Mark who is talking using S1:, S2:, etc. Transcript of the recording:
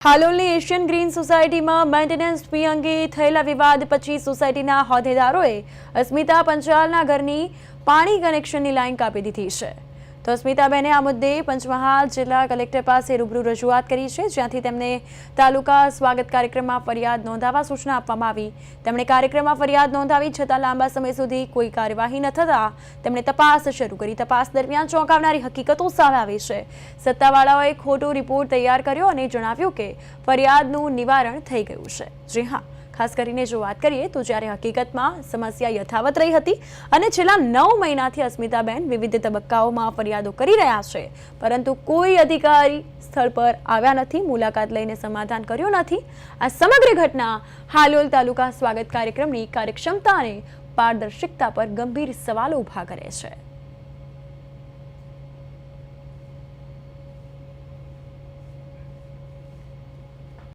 S1: હાલોલની Asian green સોસાયટીમાં maintenance fee અંગે થયેલા વિવાદ પછી સોસાયટીના હોદ્દેદારોએ અસ્મિતા પંચાલના ઘરની પાણી કનેક્શનની લાઇન કાપી દીધી છે. તો સ્મિતાબેને આ મુદ્દે પંચમહાલ જિલ્લા કલેક્ટર પાસે રૂબરૂ રજૂઆત કરી છે, જ્યાંથી તેમને તાલુકા સ્વાગત કાર્યક્રમમાં ફરિયાદ નોંધાવવા સૂચના આપવામાં આવી. તેમણે કાર્યક્રમમાં ફરિયાદ નોંધાવી, છતાં લાંબા સમય સુધી કોઈ કાર્યવાહી ન થતાં તેમણે તપાસ શરૂ કરી. તપાસ દરમિયાન ચોંકાવનારી હકીકતો સામે આવી છે. સત્તાવાળાઓએ ખોટો રિપોર્ટ તૈયાર કર્યો અને જણાવ્યું કે ફરિયાદનું નિવારણ થઈ ગયું છે. જી હા. ખાસ કરીને જો વાત કરીએ તો જ્યારે હકીકતમાં સમસ્યા યથાવત રહી હતી અને છેલ્લા નવ મહિનાથી અસ્મિતાબેન વિવિધ તબક્કાઓમાં ફરિયાદો કરી રહ્યા છે, પરંતુ કોઈ અધિકારી સ્થળ પર આવ્યા નથી, મુલાકાત લઈને સમાધાન કર્યું નથી. આ સમગ્ર ઘટના હાલોલ તાલુકા સ્વાગત કાર્યક્રમની કાર્યક્ષમતા અને પારદર્શિકતા પર ગંભીર સવાલો ઊભા કરે છે.